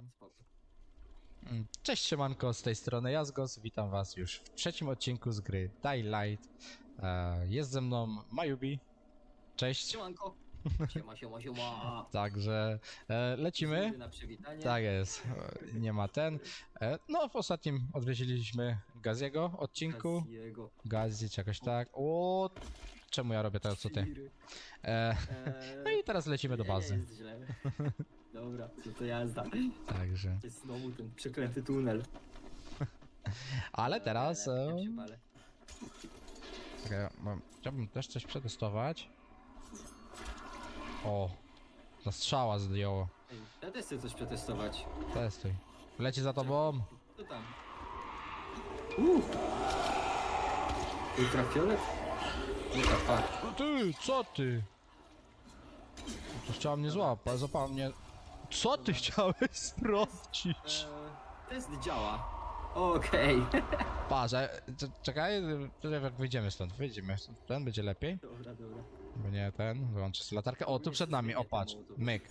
Spoko. Mm, Cześć siemanko, z tej strony Jazgos, witam was już w trzecim odcinku z gry Daylight. E, Jest ze mną Mayubi, cześć, Siemanko. Siema, siema, siema. także e, lecimy. Na przywitanie. Tak jest, e, nie ma ten. No, w ostatnim odwiedziliśmy Gaziego odcinku. Jego. Gazi jakoś tak. O, czemu ja robię to, co ty? No i teraz lecimy do Nie, nie bazy. jest źle. Dobra, no to jazda. Także. To jest znowu ten przeklęty tunel. Ale teraz. E, ja się palę. Czekaj, bo chciałbym też coś przetestować. O, ta strzała zdjęło. Ej, ja też chcę coś przetestować. Testuj. Leci za tobą. Co tam? Uuu! Ultrafiolet? Nie tak, tak. No Ty, co ty? To chciała mnie złapać, złapała mnie. Co ty chciałeś sprawdzić? Eee, test działa. Okej. Patrz, e, c- czekaj, jak wyjdziemy stąd, wyjdziemy stąd. Ten będzie lepiej, Dobra, dobra. bo nie ten, wyłączę sobie latarkę. O, tu przed nami, o patrz, myk.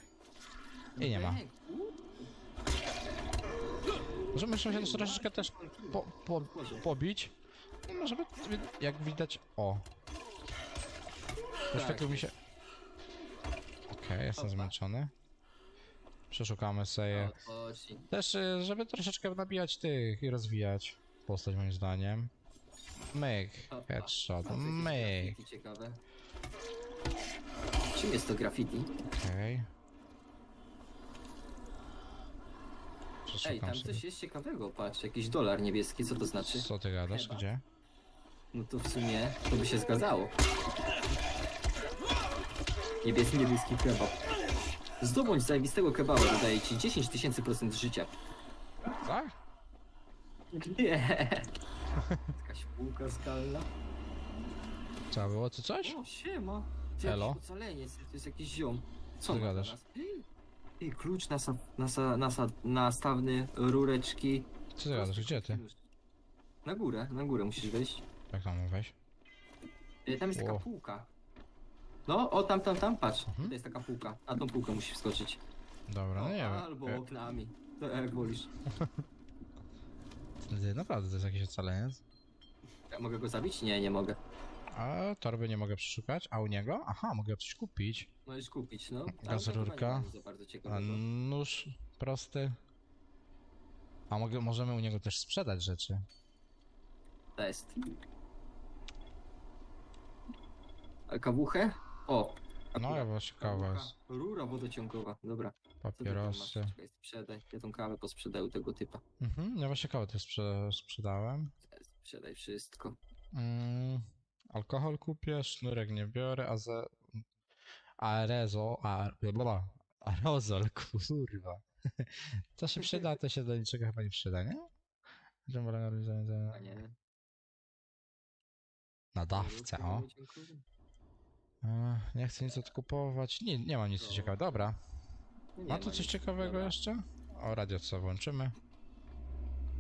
I nie ma. Uuu, Możemy się też troszeczkę też po, po, pobić. No, Może być, jak widać, o. Wyświetlił mi się. Okej, jestem zmęczony. Przeszukamy sobie. Też, y, żeby troszeczkę nabijać tych i rozwijać postać moim zdaniem. Myk, headshot, myk. Ciekawe. Czym jest to graffiti? Okej. Ej, Przeszukam tam sobie. coś jest ciekawego, patrz, jakiś dolar niebieski, co to znaczy? Co ty gadasz? Chyba. Gdzie? No to w sumie, to by się zgadzało. Niebieski, niebieski kebab. Zdobądź zajebistego kebaba, dodaje ci 10 tysięcy procent życia. Tak? Nie. Jakaś półka skalna. Trzeba było czy coś? O, siema. Ty Elo. jakiś ocaleniec, to jest jakiś ziom. Co Co on ty ma gadasz? teraz? Ej, Ej, klucz nasa, nasa, nasa, nastawny, rureczki. Co ty gadasz? Gdzie ty? Na górę, na górę musisz wejść. Jak tam wejść? E, Tam jest taka O. półka. No, o tam, tam, tam, patrz. Mhm. Tutaj jest taka półka. A tą półkę musisz wskoczyć. Dobra, no nie wiem. Albo E, oknami. To jak wolisz. Ty, Naprawdę to jest jakiś ocaleniec. Ja mogę go zabić? Nie, nie mogę. A torby nie mogę przeszukać, a u niego? Aha, mogę coś kupić. Możesz kupić, no. Tam Gaz to chyba rurka. nie ma nic za bardzo A ciekawego. nóż prosty. A mogę, możemy u niego też sprzedać rzeczy. Test. A kawuchę? O. No akurat. ja właśnie kawa Kawucha. jest. Rura wodociągowa. Dobra. Co ty tam masz? Papierosy. Czekaj, sprzedaj. Ja tą kawę posprzedaję u tego typa. Mhm, ja właśnie kawę też sprze sprzedałem. Sprzedaj wszystko. Mm, alkohol kupię, sznurek nie biorę, a ze... Arezo... A, bla, aerozol, kurwa. To się przyda, to się do niczego chyba nie przyda, nie? A nie. Nadawcę, o. Dziękuję. E, Nie chcę nic odkupować. Nie, nie mam nic ciekawego. Dobra. Nie Ma tu coś nic. ciekawego Dobra. jeszcze? O, radio co włączymy.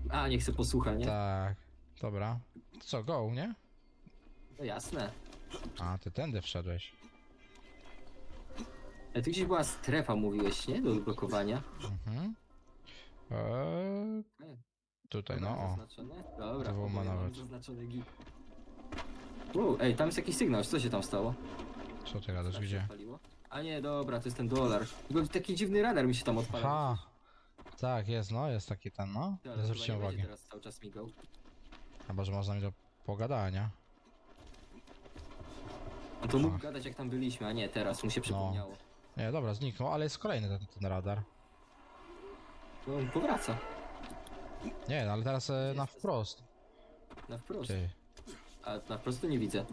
A, nie chcę posłuchać, nie? Tak. Dobra. To co, go, nie? No jasne. A, ty tędy wszedłeś. Ale tu gdzieś była strefa, mówiłeś, nie? Do odblokowania. Mhm. Eee, Okej. tutaj, no o. Zaznaczone? Dobra, Dwoma nawet. zaznaczone git. Wow, ej, tam jest jakiś sygnał, co się tam stało? Co ty gadasz, Tak się gdzie? odpaliło? A nie, dobra, to jest ten dolar. Tylko taki dziwny radar mi się tam odpala. Ha! Tak, jest, no, jest taki ten, no. Ale Nie chyba zwróciłem nie będzie uwagi. teraz cały czas migał. Chyba, że można mi do pogadania. No to mógł Ach. gadać jak tam byliśmy, a nie teraz, mu się przypomniało. Nie, dobra, zniknął, ale jest kolejny ten, ten radar. No, on powraca. Nie, no, ale teraz e, na wprost. Na wprost. Ty. A na wprost to nie widzę.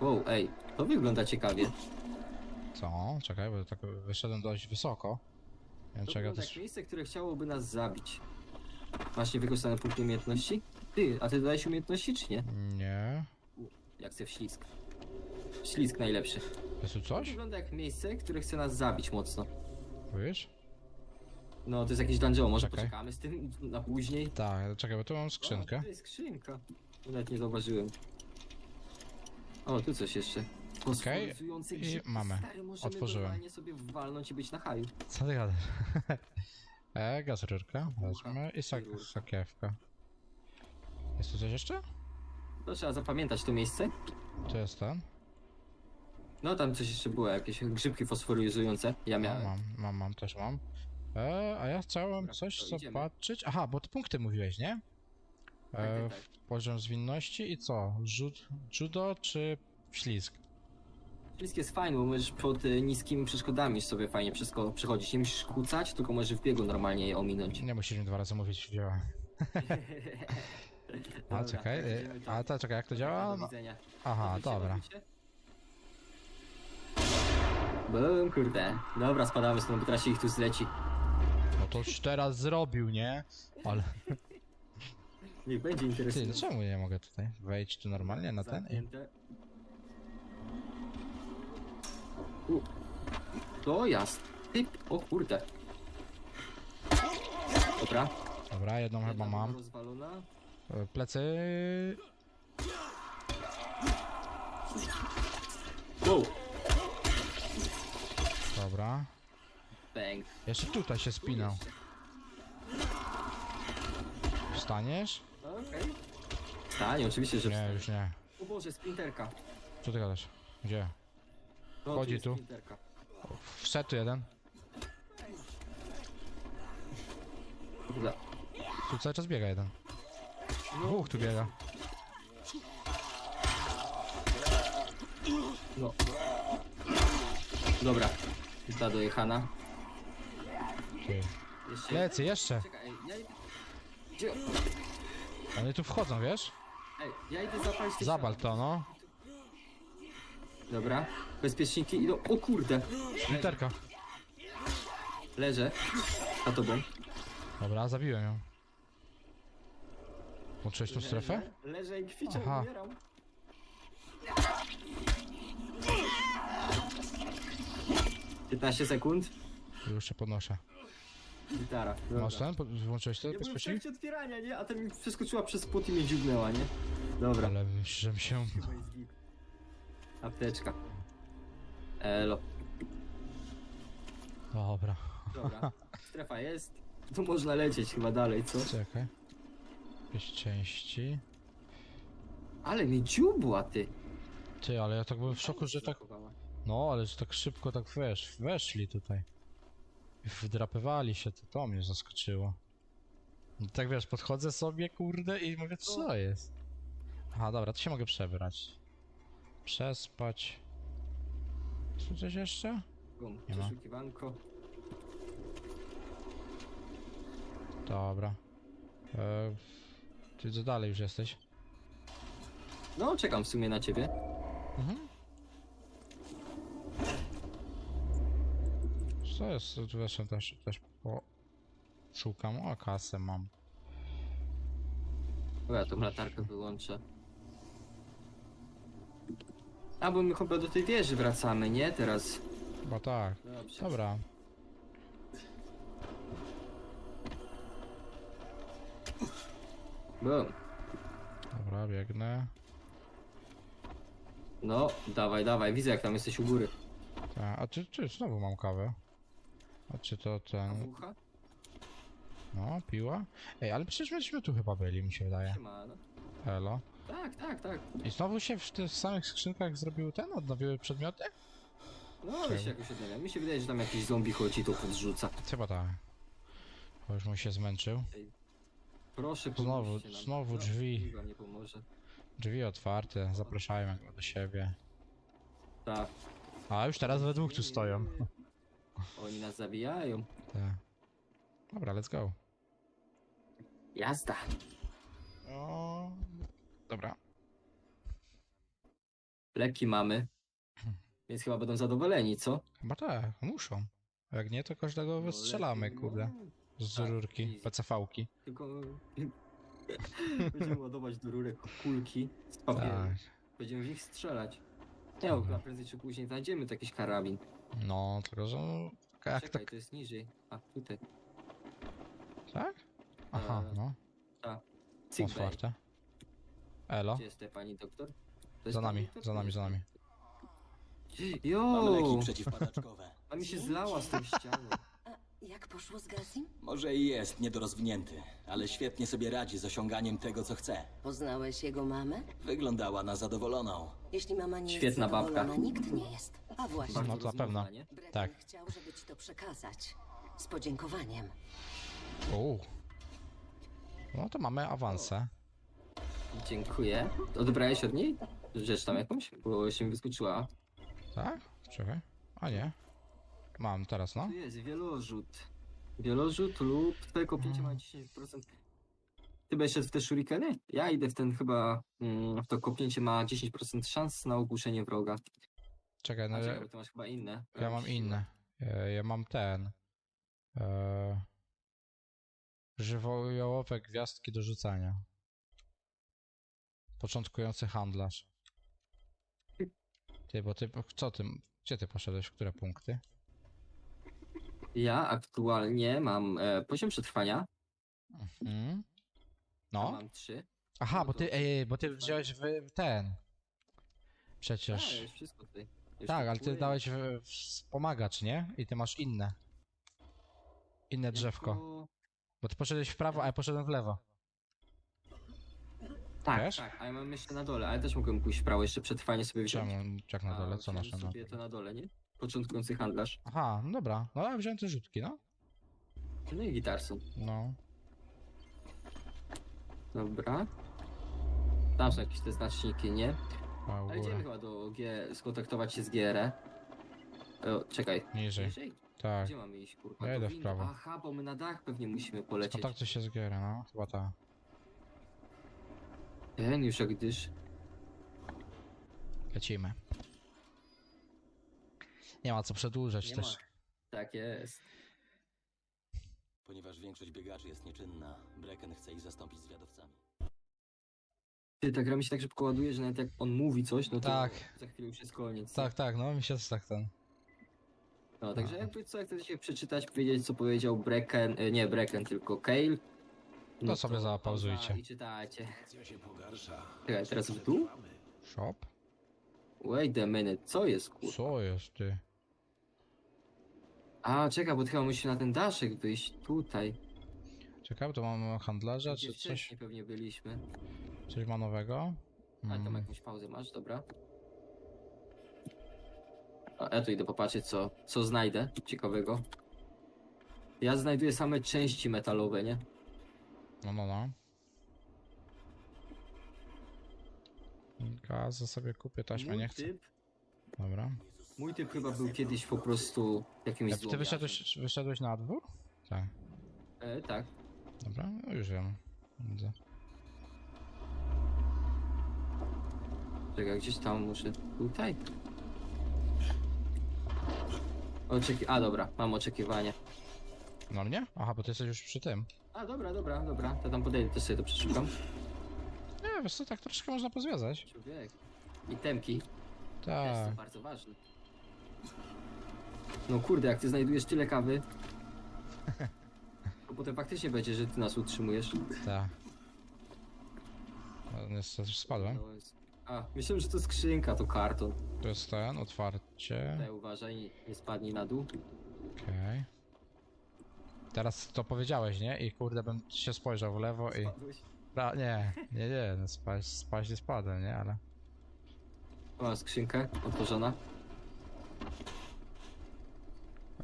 Wow, ej, to wygląda ciekawie. Co? Czekaj, bo tak wyszedłem dość wysoko. Nie wiem, To czego wygląda też... jak miejsce, które chciałoby nas zabić. Właśnie wykorzystane punkty umiejętności? Ty, a ty dodałeś umiejętności czy nie? Nie. Jak chcę w ślizg. Ślizg najlepszy. Jest tu To coś? wygląda jak miejsce, które chce nas zabić mocno. Wiesz? No, to jest jakiś dungeon, może Czekaj. poczekamy z tym na później? Tak, czekaj, bo tu mam O, skrzynkę. to jest skrzynka. Nawet nie zauważyłem. O, tu coś jeszcze. Fosforyzujący i grzyb. mamy. Stary, możemy Otworzyłem. normalnie sobie walnąć i być na haju. Co ty gadasz? e, gaz rurka, wezmę i sak rurka. sakiewka. Jest tu coś jeszcze? To trzeba zapamiętać to miejsce. Tu jest ten. No tam coś jeszcze było, jakieś grzybki fosforyzujące. Ja No, miałem. mam, mam, mam, też mam. E, a ja chciałem Dobra, coś to idziemy. zobaczyć. Aha, bo ty punkty mówiłeś, nie? Tak, E, tak, tak. Poziom zwinności i co? Rzut, judo czy ślizg? Wszystkie jest fajne, bo możesz pod y, niskimi przeszkodami sobie fajnie wszystko przechodzić. Nie musisz kłócać, tylko możesz w biegu normalnie je ominąć. Nie musisz mi dwa razy mówić, działa. A Dobra, czekaj, to idziemy tam. a to czekaj, jak to działa? Do widzenia. Aha, dobra. Bum, kurde. Dobra, spadamy stąd, bo teraz się ich tu zleci. No to już teraz zrobił, nie? Ale Niech będzie ty, interesujące. dlaczego nie mogę tutaj wejść tu normalnie na ten? I... Zamknięte. U. To jasne. Typ. O kurde. Dobra. Dobra, jedną chyba Jedna mam. Rozwalona. E, Plecy. Wow. Dobra. Bang. Jeszcze tutaj się spinał. Wstaniesz? Okej. Stanie, oczywiście, że Nie, już nie. O Boże, sprinterka. Co ty gadasz? Gdzie? No, Chodzi jest tu. Sprinterka. Wszedł tu jeden. Kurde. Tu cały czas biega jeden. Dwóch tu biega. No. Dobra. Ta dojechana. Ty. Jeszcze Lecy, jeszcze. Czekaj, ja idę... Gdzie... Oni tu wchodzą, wiesz? Ej, ja idę zapalić te Zabal to, no. Dobra. Bezpieczniki idą... O kurde! Literka. Leżę. Za tobą. Dobra, zabiłem ją. Włączyłeś tu strefę? Leżę, leżę i kwiczę, Aha. umieram. Piętnaście sekund. Już się podnoszę. Gitara. Dobra. Masz ten? Po- Włączyłeś to Ja byłem w trakcie otwierania, nie? A ten mi przeskoczyła przez płot i mnie dziubnęła, nie? Dobra. Ale myślę, że mi się... Chyba jest git. Apteczka. Elo. Dobra. Dobra. Strefa jest. Tu można lecieć chyba dalej, co? Czekaj. Jakieś części. Ale mnie dziubła, ty. Ty, ale ja tak byłem w szoku, że tak... Zachowała. No, ale że tak szybko tak wiesz, weszli tutaj. I wdrapywali się, to to mnie zaskoczyło. I tak wiesz, podchodzę sobie, kurde, i mówię, co jest? Aha, dobra, to się mogę przebrać. Przespać. Co coś jeszcze? Bum, Nie ma. Przeszukiwanko. Dobra. E, ty co dalej już jesteś? No, czekam w sumie na ciebie. Mhm. Co jest? Zresztą też, też po... Szukam, o kasę mam. Ja tą latarkę wyłączę. A, bo my chyba do tej wieży wracamy, nie? Teraz. Chyba tak. Dobrze. Dobra. Bum. Dobra, biegnę. No, dawaj, dawaj. Widzę, jak tam jesteś u góry. Ta, a czy, czy znowu mam kawę? A czy to ten... wucha? No, piła? Ej, ale przecież myśmy tu chyba byli, mi się wydaje. Siemano. Elo. Tak, tak, tak. I znowu się w tych samych skrzynkach zrobiły ten? Odnowiły przedmioty? No, Czemu? się jakoś odnawia. Mi się wydaje, że tam jakiś zombie chodzi to podrzuca. Chyba tak. Bo już mu się zmęczył. Proszę, Znowu- pomóżcie nam. znowu No, drzwi. nikt wam nie pomoże. Drzwi otwarte, zapraszają go do siebie. Tak. A już teraz we dwóch tu stoją. Oni nas zabijają. Tak. Dobra, let's go. Jazda. O... Dobra. Leki mamy. Więc chyba będą zadowoleni, co? Chyba tak, muszą. Jak nie, to każdego No, wystrzelamy, leki, kurde. no. Z tak, rurki, easy. PCV-ki. Tylko będziemy ładować do rurek kulki z papieru. Tak. Będziemy w nich strzelać. Nie, bo chyba prędzej czy później znajdziemy tu jakiś karabin. No, tylko że... no, Jak Czekaj, tak... to jest niżej. A, tutaj. Tak? Aha, Eee, no. Sick bay. Otwarte. Elo. Gdzie jest ta pani doktor? To jest Za pani nami, doktor? za nami, za nami. Mamy leki Jo! przeciwpadaczkowe. A mi się zlała z tą ścianą. A jak poszło z Grasim? Może i jest niedorozwinięty, ale świetnie sobie radzi z osiąganiem tego, co chce. Poznałeś jego mamę? Wyglądała na zadowoloną. Jeśli mama nie Świetna jest zadowolona, babka. nikt nie jest. A właśnie, Bardzo No to na rozmowna, pewno. nie? Tak. chciał, żeby ci to przekazać. Z podziękowaniem. Uuu. No to mamy awansę. Dziękuję. Odebrałeś od niej rzecz tam jakąś? Bo się mi wyskoczyła. Tak? Czekaj. A nie. Mam teraz, no. Tu jest wielorzut. Wielorzut lub twoje kopnięcie ma 10%. Ty będziesz szedł w te shurikeny? Ja idę w ten chyba, mm, w to kopnięcie ma 10% szans na ogłuszenie wroga. Czekaj, no A ja, czekaj, bo ty masz chyba inne. ja mam inne. E, Ja mam ten. E, Żywojołowe gwiazdki do rzucania. Początkujący handlarz. Ty, bo ty, co ty, gdzie ty poszedłeś, w które punkty? Ja aktualnie mam e, poziom przetrwania. Mhm. No. No. Mam 3. Aha, bo ty, ej, bo ty wziąłeś w ten. Tak, Przecież. już wszystko tutaj. Tak, ale ty dałeś w, wspomagacz, nie? I ty masz inne. Inne drzewko. Bo ty poszedłeś w prawo, a ja poszedłem w lewo. Tak, Wiesz? tak, a ja mam jeszcze na dole, ale też mogłem pójść w prawo, jeszcze przetrwanie sobie wziąć. Czemu? Jak na A, dole? Co wziąłem masz na dole? sobie to na dole, nie? Początkujący handlarz. Aha, no dobra. No ja wziąłem te rzutki, no. No i gitarson. No. Dobra. Tam są jakieś te znaczniki, nie? A Ale idziemy chyba do G, skontaktować się z GR. O, czekaj. Niżej. Niżej? Tak. Gdzie mamy iść, kurwa? Ja Do idę w windy. prawo. Aha, bo my na dach pewnie musimy polecieć. Kontaktuj się z gierem, no. Chyba ta. Ten już jak gdyż. Lecimy. Nie ma co przedłużać Nie też. ma. Tak jest. Ponieważ większość biegaczy jest nieczynna, Brecken chce ich zastąpić zwiadowcami. Ty, ta gra mi się tak szybko ładuje, że nawet jak on mówi coś, no to Tak. za chwilę już jest koniec. Tak, tak, no mi się też tak ten. No, także No. jakby co, jak chcecie się przeczytać, powiedzieć co powiedział Brecken, e, nie Brecken, tylko Kale. No sobie zapauzujcie. I czytajcie. Sytuacja się pogarsza. Czekaj, teraz dół? Przetrwamy. Shop? Wait a minute, co jest kurwa? Co jest ty? A, czekaj, bo chyba musi na ten daszek wyjść, tutaj. Czekaj, to mam handlarza, Gdzie czy coś, wcześniej pewnie byliśmy. coś ma nowego? A, tam Mm, jakąś pauzę masz, dobra. A ja tu idę popatrzeć, co, co znajdę ciekawego. Ja znajduję same części metalowe, nie? No, no, no. Gazę sobie kupię, taśmę nie chcę. typ, Dobra. mój typ chyba był kiedyś po prostu jakimś Ja, ty złomiarzem. wyszedłeś, wyszedłeś na dwór? Tak. E, tak. Dobra, no już wiem. Widzę. Czekaj, gdzieś tam muszę. Tutaj. Oczeki... A dobra, mam oczekiwanie. No nie? Aha, bo ty jesteś już przy tym. A dobra, dobra, dobra. To tam podejdę, to sobie to przeszukam. Nie, wiesz co, tak troszkę można pozwiedzać. Człowiek. I temki. Też Tak. są bardzo ważne. No kurde, jak ty znajdujesz tyle kawy. To potem faktycznie będzie, że ty nas utrzymujesz. Tak. No, Niestety spadłem. To jest- A, myślałem, że to skrzynka, to karton. Tu jest ten, otwarcie. Tutaj uważaj, nie, spadnij na dół. Okej. Teraz to powiedziałeś, nie? I kurde, bym się spojrzał w lewo i... Spadłeś? Pra... Nie, nie, nie, no spaść, spaść nie spadłem, nie? Ale... Mam skrzynkę otworzona.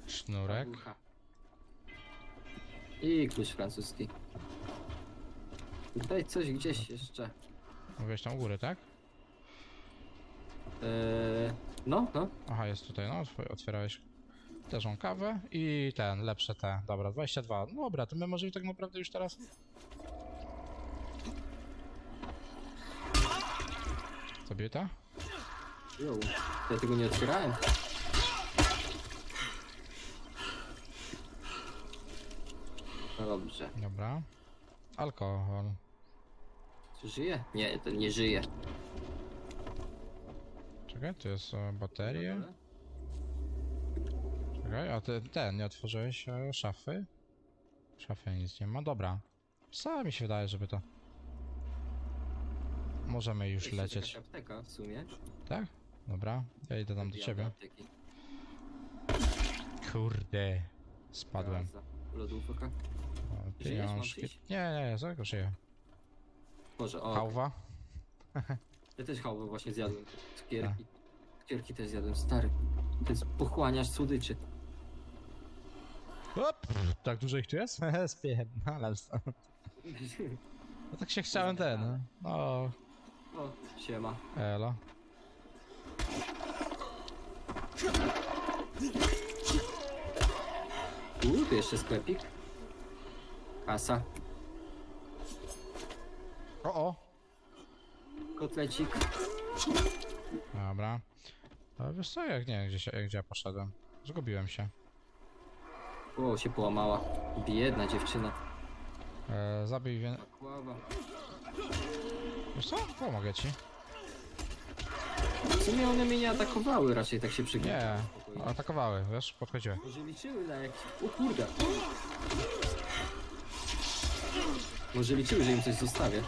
Sznurek. I klucz francuski. Tutaj coś gdzieś jeszcze. Mówiłeś tam u góry, tak? Eee, no, no. Aha, jest tutaj, no, otw- otwierałeś też tą kawę i ten, lepsze te. Dobra, 22. No Dobra, to my możemy tak naprawdę już teraz... Kobieta? Jo, ja tego nie otwierałem. Dobrze. Dobra. Alkohol. Czy żyje? Nie, to nie żyje. Czekaj, to jest e, baterie. Dobra. Czekaj, a ty, ten, nie otworzyłeś e, szafy? W szafie nic nie ma, dobra. Co mi się wydaje, żeby to... Możemy już Jest lecieć, jakaś apteka w sumie. tak? Dobra, ja idę tam do ciebie. apteki. Kurde. Spadłem. Za Lodówka. Żyjesz? Mam Pieniążki. przyjść? Nie, nie, nie, złego żyję. Boże, o. Hałwa? Ja też hałwę właśnie zjadłem. Cukierki. Tak. Cukierki też zjadłem, stary. To jest pochłaniasz słodyczy. Op, tak dużo ich tu jest? Spierdalam stąd. No tak się chciałem ten. No, O, siema. elo. Tu, tu jeszcze sklepik. Kasa. O, o. Kotlecik. Dobra. A wiesz co, jak nie, gdzie, się, gdzie ja poszedłem? Zgubiłem się. O, się połamała. Biedna dziewczyna. E, zabij wie... Wiesz co? Pomogę ci. W sumie one mnie nie atakowały, raczej tak się Nie, przyglądały. atakowały, wiesz, podchodziły. Może liczyły na jakiś... O kurde. Może liczyły, że im coś zostawię.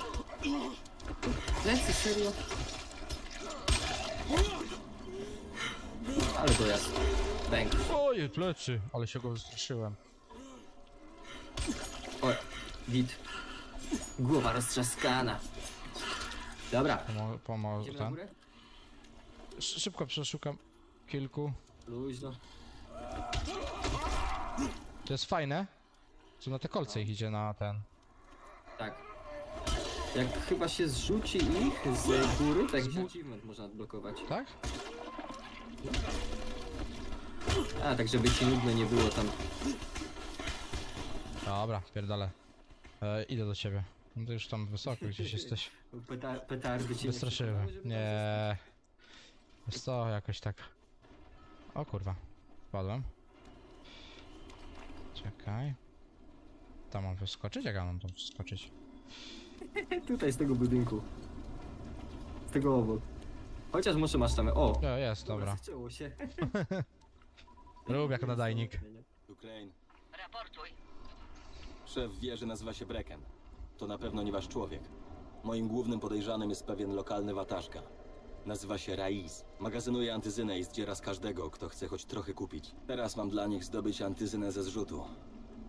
Lecę, serio? Ale dojazd. Bęk. Oj, plecy, ale się go wystraszyłem. O, git. Głowa roztrzaskana. Dobra. Pomo pomo Idziemy na ten. górę? Sz szybko przeszukam kilku. Luźno. To jest fajne. Co na te kolce ich idzie na ten. Tak. Jak chyba się zrzuci ich z góry, to jakiś achievement można odblokować. Tak? A, tak żeby ci nudno nie było tam. Dobra, pierdolę. E, idę do ciebie. No to już tam wysoko gdzieś jesteś. Peta petardy cię Wystraszyłem. Nie. Jest to jakoś tak. O kurwa. Wpadłem. Czekaj. Tam mam wyskoczyć? Jak ja mam tam wyskoczyć? Tutaj z tego budynku. Z tego obok. Chociaż może masz tam. O! O, jest, dobra. Zaczęło się. Rób jak nadajnik. Ukraine. Raportuj. Szef wieży nazywa się Brecken. To na pewno nie wasz człowiek. Moim głównym podejrzanym jest pewien lokalny wataszka. Nazywa się Raiz. Magazynuje antyzynę i zdziera z każdego, kto chce choć trochę kupić. Teraz mam dla nich zdobyć antyzynę ze zrzutu.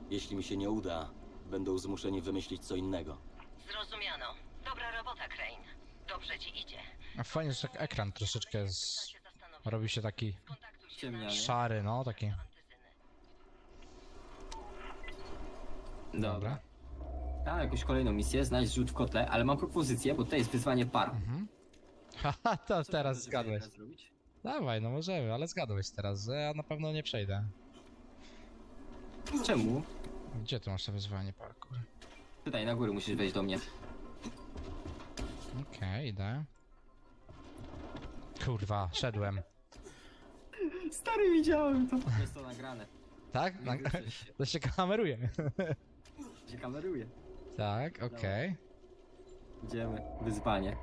Jeśli mi się nie uda, będą zmuszeni wymyślić co innego. Zrozumiano. Dobra robota, Crane. Dobrze ci idzie. A fajnie, że tak ekran troszeczkę z... robi się taki Kontaktuj się szary, no taki. do antyzyny. Dobra. A, jakąś kolejną misję, znajdź rzut w kotle, ale mam propozycję, bo to jest wyzwanie par. Mhm. Haha, to Co teraz zgadłeś. teraz zrobić? Dawaj, no możemy, ale zgadłeś teraz, że ja na pewno nie przejdę. Czemu? Gdzie ty masz to wyzwanie parkour? Tutaj na górę musisz wejść do mnie. Okej, idę. Kurwa, szedłem. Stary, widziałem to. Jest to nagrane. Tak? Na, się. to się kameruje. się kameruje. Tak, okej. Idziemy. Wyzwanie.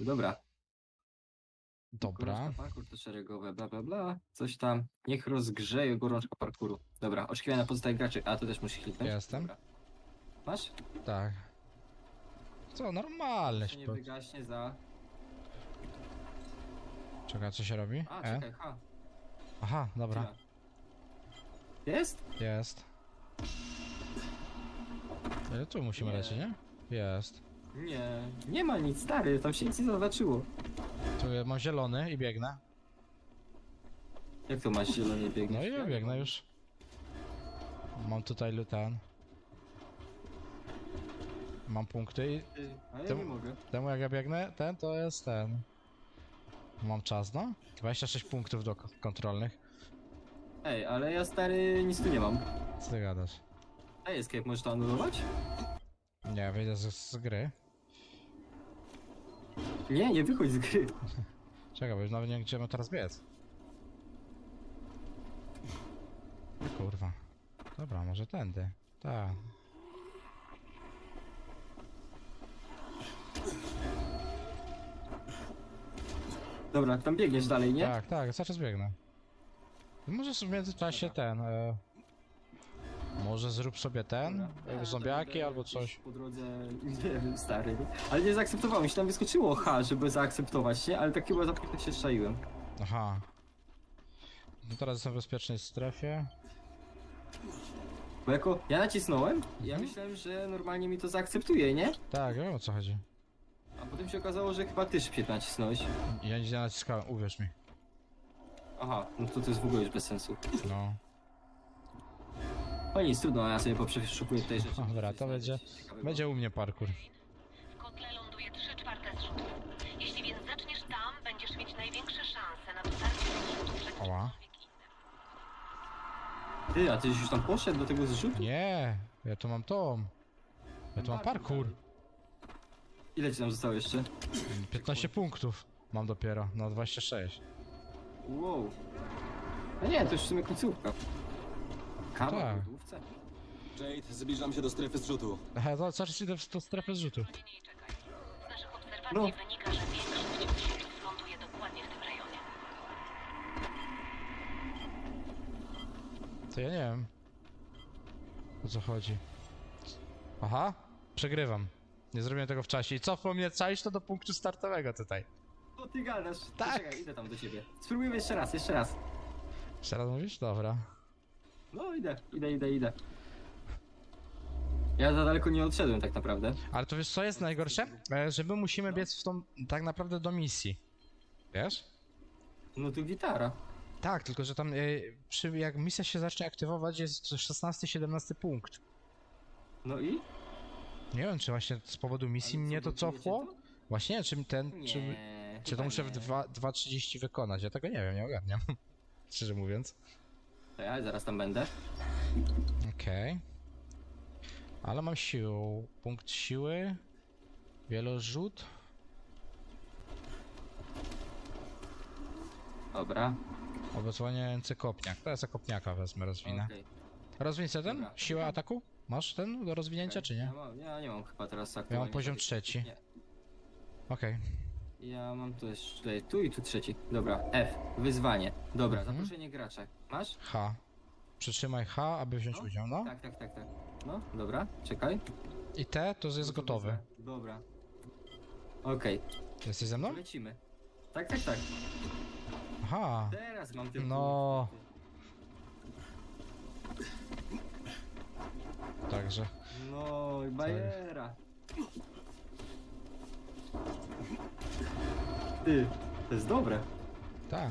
Dobra. Dobra. Gorączka parkour to szeregowe, bla bla bla. Coś tam. Niech rozgrzeje gorączka parkouru. Dobra, oczekiwania pozostałych graczy. A, to też musisz kliknąć. Jestem. Dobra. Masz? Tak. Co, normalne To nie wygaśnie za... Czekaj, co się robi? A, E? czekaj, ha. Aha, dobra. Jest? Jest. Ale tu musimy Nie. lecieć, nie? Jest. Nie. Nie ma nic, stary. Tam się nic nie zobaczyło. Tu ja mam zielony i biegnę. Jak to masz zielony biegnie? No i ja biegnę już. Mam tutaj lutan. Mam punkty i A ja nie mogę. temu jak ja biegnę, ten to jest ten. Mam czas, no? 26 punktów do kontrolnych. Ej, ale ja stary nic tu nie mam. Co ty gadasz? Ej, escape, możesz to anulować? Nie, wyjdę z, z gry. Nie, nie wychodź z gry. Czekaj, bo już nawet nie wiem, gdzie mam teraz biec. Kurwa. Dobra, może tędy. Tak. Dobra, tam biegniesz dalej, nie? Tak, tak, cały czas biegnę. Możesz w międzyczasie ten. E, Może zrób sobie ten? Dobra. Zombiaki albo coś. Po drodze, nie wiem, stary. Ale nie zaakceptowałem, się tam wyskoczyło H, żeby zaakceptować, nie? Ale tak chyba za późno się szaiłem. Aha. No teraz jestem w bezpiecznej strefie. Bo jako ja nacisnąłem, ja Mhm. myślałem, że normalnie mi to zaakceptuje, nie? Tak, ja wiem o co chodzi. A potem się okazało, że chyba ty szybciej nacisnąłeś. Ja nic nie naciskałem, uwierz mi. Aha, no to to jest w ogóle już bez sensu. No. No nic, trudno, ja sobie poprzeszukuję tutaj rzeczy. Dobra, to będzie-. Będzie u mnie parkour. W kotle ląduje 3 czwarte zrzutów. Jeśli więc zaczniesz tam, będziesz mieć największe szanse na dotarcie do zrzutu przed Ała. kimkolwiek innym. Ty, a ty już tam poszedł do tego zrzutu? Nie, ja tu mam tą. Ja tu mam parkour. Ile ci tam zostało jeszcze? 15 punktów mam dopiero, na 26. Wow. No nie, to już w sumie końcówka. Kawa Tak. w lodówce? Jade, zbliżam się do strefy zrzutu. Aha, to zaraz idę w tą strefę zrzutu. Nie, nie, czekaj. Z naszych obserwacji No. wynika, że większość osiedlów ląduje dokładnie w tym rejonie. To ja nie wiem. O co chodzi. Aha, przegrywam. Nie zrobiłem tego w czasie. I cofło mnie czaisz to do punktu startowego tutaj. No ty gadasz. Tak. Czekaj, idę tam do ciebie. Spróbujmy jeszcze raz, jeszcze raz. Jeszcze raz mówisz? Dobra. No idę, idę, idę, idę. Ja za daleko nie odszedłem tak naprawdę. Ale to wiesz co jest najgorsze? E, Że my musimy biec w tą, tak naprawdę do misji. Wiesz? No tu gitara. Tak, tylko że tam e, przy, jak misja się zacznie aktywować jest 16-17 punkt. No i? Nie wiem, czy właśnie z powodu misji Ale co, mnie to blokujecie cofło? to? Właśnie, czy ten, Nie. czy, czy to chyba muszę w nie. dwa- 2.30 wykonać? Ja tego nie wiem, nie ogarniam. Szczerze mówiąc. Ja zaraz tam będę. Okej. Ale mam siłę. Punkt siły. Wielorzut. Dobra. Obezwładniający kopniak. To jest kopniaka wezmę, rozwinę. okej. Rozwiń sobie ten? Dobra. Siłę ataku? Masz ten do rozwinięcia, Okej. czy nie? Ja, mam, ja nie mam chyba teraz Ja mam aktualnie poziom trzeci. Okej. Ja mam tu jeszcze tutaj, tu i tu trzeci. Dobra, F. Wyzwanie. Dobra, Mhm. zaproszenie gracza. Masz? H. Przytrzymaj H, aby wziąć No, udział, no. Tak, tak, tak, tak. No, dobra, czekaj. I T to jest to gotowy. Dobra. Okej, Jesteś ze mną? lecimy. Tak, tak, tak. Aha. Teraz mam ten No. Także. No, i bajera. Ty, to jest dobre. Tak.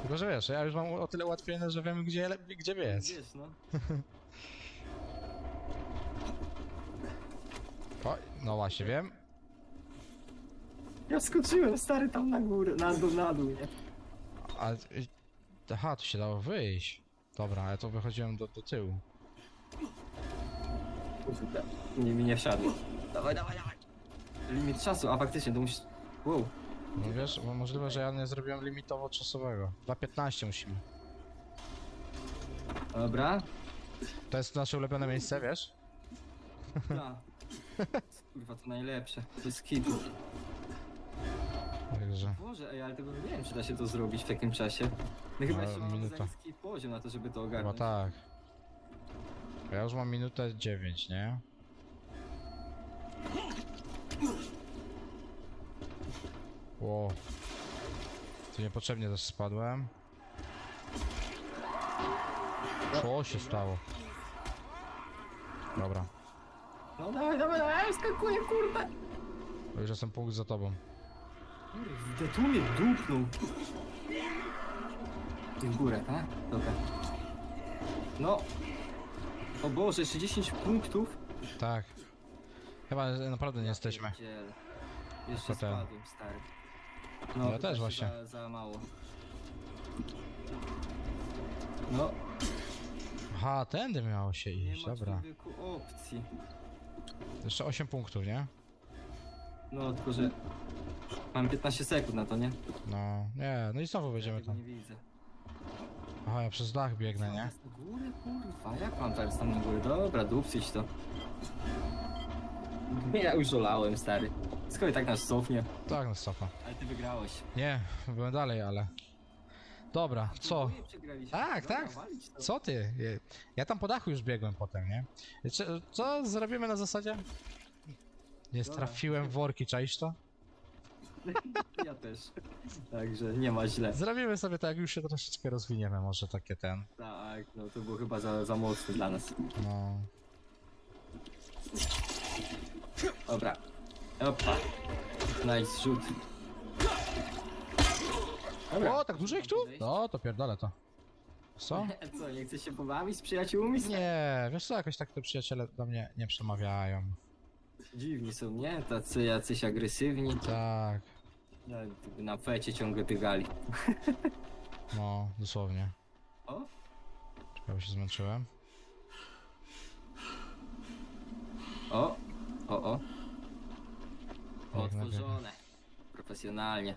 Tylko, że wiesz, ja już mam o tyle ułatwione, że wiem gdzie, le- gdzie biec. Wiesz, no. O, no właśnie, wiem. Ja skoczyłem, stary, tam na górę, na dół, na dół, nie? A, y, aha, tu się dało wyjść. Dobra, ja to wychodziłem do, do tyłu. Kurde, Nie, mi nie wsiadło. Dawaj, dawaj, dawaj. Limit czasu, a faktycznie, to musisz... Wow. No wiesz, bo możliwe, że ja nie zrobiłem limitowo czasowego. 2.15 musimy. Dobra. To jest nasze ulubione miejsce, wiesz? Ja. Kurwa, to najlepsze. To jest kitu. Także. Boże, ej, ale tego nie wiem, czy da się to zrobić w takim czasie. My chyba No, jeszcze mamy minuta. za niski poziom na to, żeby to Chyba ogarnąć. tak. Ja już mam minutę 9, nie? Ło. Tu niepotrzebnie też spadłem. Co się stało? Dobra. No dawaj, dawaj, dawaj, skakuję, kurde. Już jestem punkt za tobą. Kurde, tu mnie dupnął. W górę, tak? Dobra. No. O Boże, jeszcze 10 punktów. Tak. Chyba naprawdę nie jesteśmy. Jeszcze spadłem, stary. Ja to też właśnie. Za, za mało. No, Aha, tędy miało się nie iść, ma dobra. człowieku opcji. Jeszcze 8 punktów, nie? No, tylko że... Mam 15 sekund na to, nie? No, nie, no i znowu Ja będziemy tego tam. nie widzę. Aha, ja przez dach biegnę, nie? Teraz na górę, kurwa, jak mam teraz tam na górę? Dobra, dupcyć to. Ja już olałem, stary. Skoro i tak nas cofnie. Tak, no stopa. Ale ty wygrałeś. Nie, byłem dalej, ale... Dobra, co? Przegraliśmy. Tak, Dobra, tak. walić to. Co ty? Je- Ja tam po dachu już biegłem potem, nie? Co, co zrobimy na zasadzie? Nie Dobra. trafiłem w worki, czaisz to? Ja też. Także nie ma źle. Zrobimy sobie tak, jak już się troszeczkę rozwiniemy, może takie ten. Tak, no to było chyba za, za mocne dla nas. No. Dobra. Opa. Nice. Dobra. O, tak dużo ich tu? No, to pierdolę to. Co? Co, nie chcesz się pobawić z przyjaciółmi? Nie, wiesz co, jakoś tak te przyjaciele do mnie nie przemawiają. Dziwni są, nie? Tacy jacyś agresywni. Tak, No, Na fecie ciągle biegali. no, dosłownie. O, Czekaj, bo się zmęczyłem. o, o, o. Otworzone. Profesjonalnie.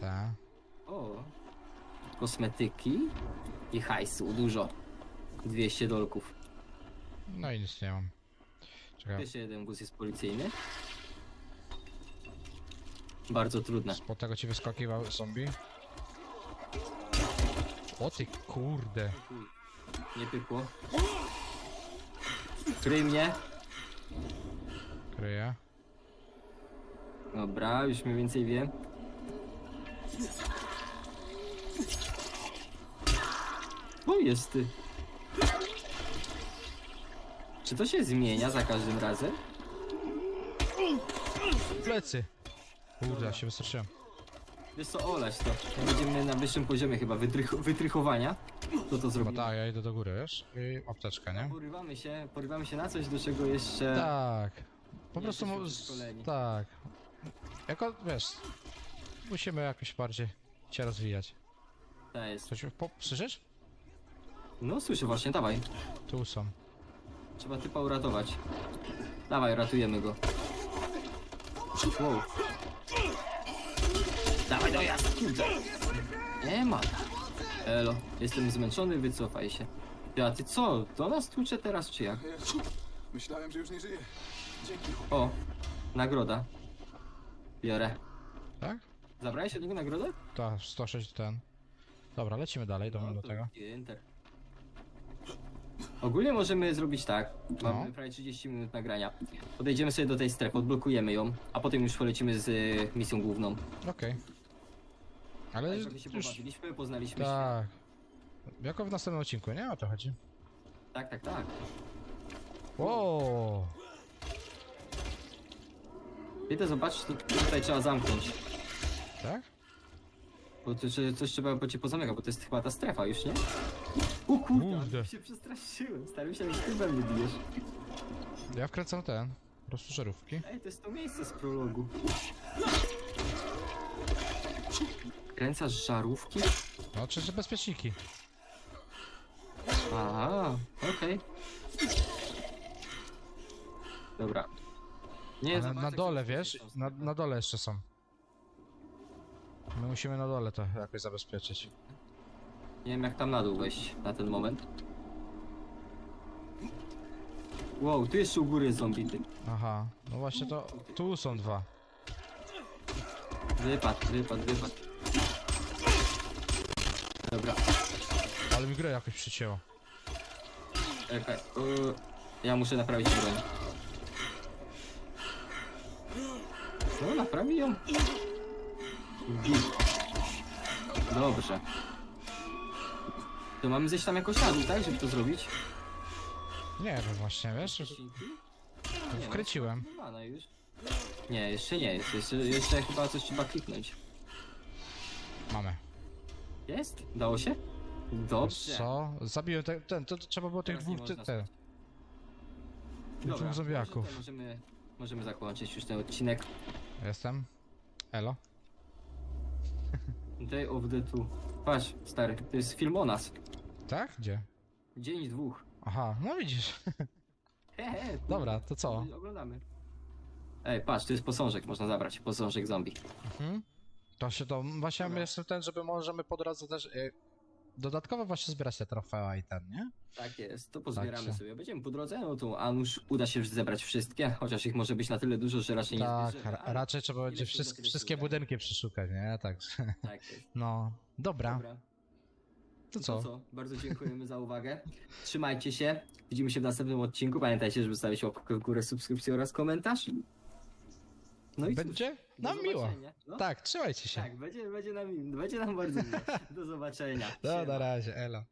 Tak. O. Kosmetyki i hajsu, dużo. 200 dolków. No i nic nie mam. Czekaj, Jeszcze jeden wóz jest policyjny. Bardzo trudne. spod tego ci wyskakiwał zombie. O ty kurde. Nie pykło. Kryj mnie. Kryje. Dobra, już mniej więcej wiem. O, jest ty. Czy to się zmienia za każdym razem? Plecy! Kurde, ja się wystraszyłem. Wiesz co, olać to. Jak Będziemy na wyższym poziomie chyba wytrych wytrychowania. To to Chyba zrobimy. tak, ja idę do góry, wiesz? I apteczka, nie? Porywamy się, porywamy się na coś, do czego jeszcze... Tak. Po prostu... jesteśmy mo- przeszkoleni. Tak. Jako, wiesz... Musimy jakoś bardziej się rozwijać. Ta jest. Coś, po, słyszysz? No słyszę właśnie, dawaj. Tu są. Trzeba typa uratować. Dawaj, ratujemy go. Wow. Dawaj dojazd, kurde. Nie ma. Elo, jestem zmęczony, wycofaj się. Ty, A ty co? Do nas tłucze teraz czy jak? Myślałem, że już nie żyję. Dzięki. O, nagroda. Biorę. Tak? Zabrałeś od niego nagrodę? Tak, 106 ten. Dobra, lecimy dalej do, No do to tego. Ginter. Ogólnie możemy zrobić tak. Mamy No. prawie 30 minut nagrania. Podejdziemy sobie do tej strefy, odblokujemy ją, a potem już polecimy z y, misją główną. Okej. Ale Tak, żeby się już... pobawiliśmy, poznaliśmy się. Tak. Jako w następnym odcinku, nie? O to chodzi. Tak, tak, tak. O, Idę zobaczyć, to tutaj trzeba zamknąć. Tak? Bo to, że coś trzeba bo cię pozamyka, bo to jest chyba ta strefa już, nie? O kurde, Kurde. się przestraszyłem. Stary, myślałem, że ty we mnie bijesz. Ja wkręcam ten. Po prostu żarówki. Ej, to jest to miejsce z prologu. Kręcasz żarówki? No, czy że bezpieczniki. Aha, okej. Dobra. Nie, Ale zobacz, na jak dole, są wiesz? Na, na dole jeszcze są. My musimy na dole to jakoś zabezpieczyć. Nie wiem jak tam na dół wejść na ten moment. Wow, tu jeszcze u góry zombie, ty. Aha, no właśnie to... Tu są dwa. Wypad, wypad, wypad. Dobra, Ale mi grę jakoś przycięło. czekaj. Yy, ja muszę naprawić broń. No, naprawi ją. Dobrze. To mamy zejść tam jakoś na dół, tak? Żeby to zrobić? Nie wiem właśnie, wiesz? Odcinki? Wkręciłem. Chyba już. Nie, jeszcze nie jest. Jeszcze, jeszcze chyba coś trzeba kliknąć. Mamy. Jest? Dało się? Dobrze. Co? Zabiłem te, ten, to, to trzeba było tych Teraz nie dwóch, te, można te, spać. tych Dobra, dwóch zombiaków. Możemy, możemy zakończyć już ten odcinek. Jestem. Elo. Day of the Two. Patrz, stary, to jest film o nas. Tak? Gdzie? Dzień dwóch. Aha, no widzisz. He, he, kurde. Dobra, to co? Oglądamy. Ej, patrz, tu jest posążek, można zabrać. Posążek zombie. Mhm. To się to... Właśnie Dobra. jeszcze ten, żeby możemy po drodze też... E, dodatkowo właśnie zbierać te trofea i ten, nie? Tak jest, to pozbieramy Także. sobie. Będziemy po drodze, no to a nuż uda się zebrać wszystkie, chociaż ich może być na tyle dużo, że raczej nie Tak, zbierzemy. ra- ale raczej trzeba będzie się wszystkie, się budynki przeszukać, nie? Tak. Tak jest. No, dobra. Dobra. To co? co? Bardzo dziękujemy za uwagę. Trzymajcie się. Widzimy się w następnym odcinku. Pamiętajcie, żeby stawić łapkę w górę, subskrypcję oraz komentarz. No i cóż, Będzie? do Nam miło. zobaczenia. No, Tak, trzymajcie się. tak będzie, będzie, nam, będzie nam bardzo miło. Do zobaczenia. No, Siema. na razie, elo.